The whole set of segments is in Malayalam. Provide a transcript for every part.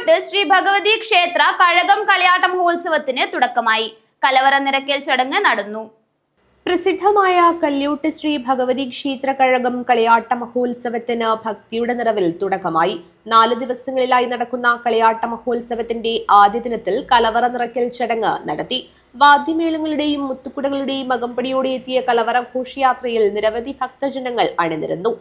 കല്യോട്ട് ശ്രീ ഭഗവതി ക്ഷേത്ര കഴകം കളിയാട്ട മഹോത്സവത്തിന് തുടക്കമായി. കലവറ നിരക്കൽ ചടങ്ങ് നടന്നു. പ്രസിദ്ധമായ കല്യൂട്ട് ശ്രീ ഭഗവതി ക്ഷേത്ര കഴകം കളിയാട്ട മഹോത്സവത്തിന് ഭക്തിയുടെ നിറവിൽ തുടക്കമായി. നാല് ദിവസങ്ങളിലായി നടക്കുന്ന കളിയാട്ട മഹോത്സവത്തിന്റെ ആദ്യ ദിനത്തിൽ കലവറ നിറയ്ക്കൽ ചടങ്ങ് നടത്തി. വാദ്യമേളങ്ങളുടെയും മുത്തുക്കുടകളുടെയും അകമ്പടിയോടെ എത്തിയ കലവറ ഘോഷയാത്രയിൽ നിരവധി ഭക്തജനങ്ങൾ അണിനിരന്നു.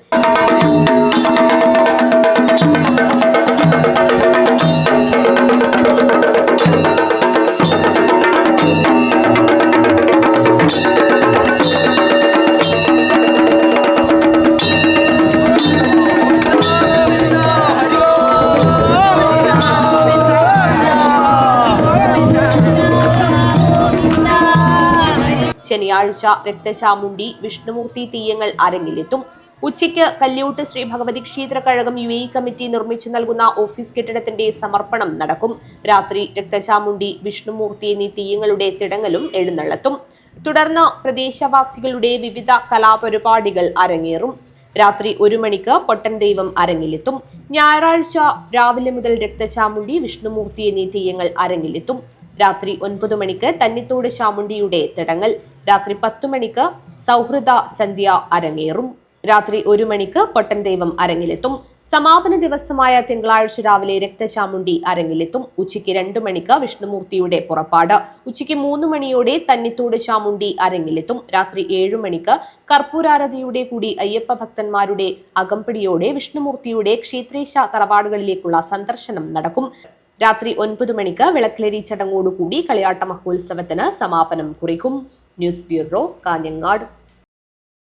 ശനിയാഴ്ച രക്തചാമുണ്ടി വിഷ്ണുമൂർത്തി തീയങ്ങൾ അരങ്ങിലെത്തും. ഉച്ചയ്ക്ക് കല്യൂട്ട് ശ്രീ ഭഗവതി ക്ഷേത്ര കഴകം യു എ കമ്മിറ്റി നിർമ്മിച്ചു നൽകുന്ന ഓഫീസ് കെട്ടിടത്തിന്റെ സമർപ്പണം നടക്കും. രാത്രി രക്തചാമുണ്ടി വിഷ്ണുമൂർത്തി എന്നീ തീയങ്ങളുടെ തിടങ്ങലും എഴുന്നള്ളത്തും. തുടർന്ന് പ്രദേശവാസികളുടെ വിവിധ കലാപരിപാടികൾ അരങ്ങേറും. രാത്രി ഒരു മണിക്ക് പൊട്ടൻ ദൈവം അരങ്ങിലെത്തും. ഞായറാഴ്ച രാവിലെ മുതൽ രക്തചാമുണ്ടി വിഷ്ണുമൂർത്തി എന്നീ തെയ്യങ്ങൾ അരങ്ങിലെത്തും. രാത്രി ഒൻപത് മണിക്ക് തന്നിത്തോട് ചാമുണ്ടിയുടെ തിടങ്ങൽ. രാത്രി പത്തു മണിക്ക് സൗഹൃദ സന്ധ്യ അരങ്ങേറും. രാത്രി ഒരു മണിക്ക് പൊട്ടൻ ദൈവം അരങ്ങിലെത്തും. സമാപന ദിവസമായ തിങ്കളാഴ്ച രാവിലെ രക്തചാമുണ്ടി അരങ്ങിലെത്തും. ഉച്ചയ്ക്ക് രണ്ടു മണിക്ക് വിഷ്ണുമൂർത്തിയുടെ പുറപ്പാട്. ഉച്ചയ്ക്ക് മൂന്ന് മണിയോടെ തന്നിത്തോട് ചാമുണ്ടി അരങ്ങിലെത്തും. രാത്രി ഏഴു മണിക്ക് കർപ്പൂരാരതിയുടെ കൂടി അയ്യപ്പ ഭക്തന്മാരുടെ അകമ്പടിയോടെ വിഷ്ണുമൂർത്തിയുടെ ക്ഷേത്രേശ തറവാടുകളിലേക്കുള്ള സന്ദർശനം നടക്കും. രാത്രി ഒൻപത് മണിക്ക് വിളക്കിലരി ചടങ്ങോടുകൂടി കളിയാട്ട മഹോത്സവത്തിന് സമാപനം കുറിക്കും. News bureau Kanhangad.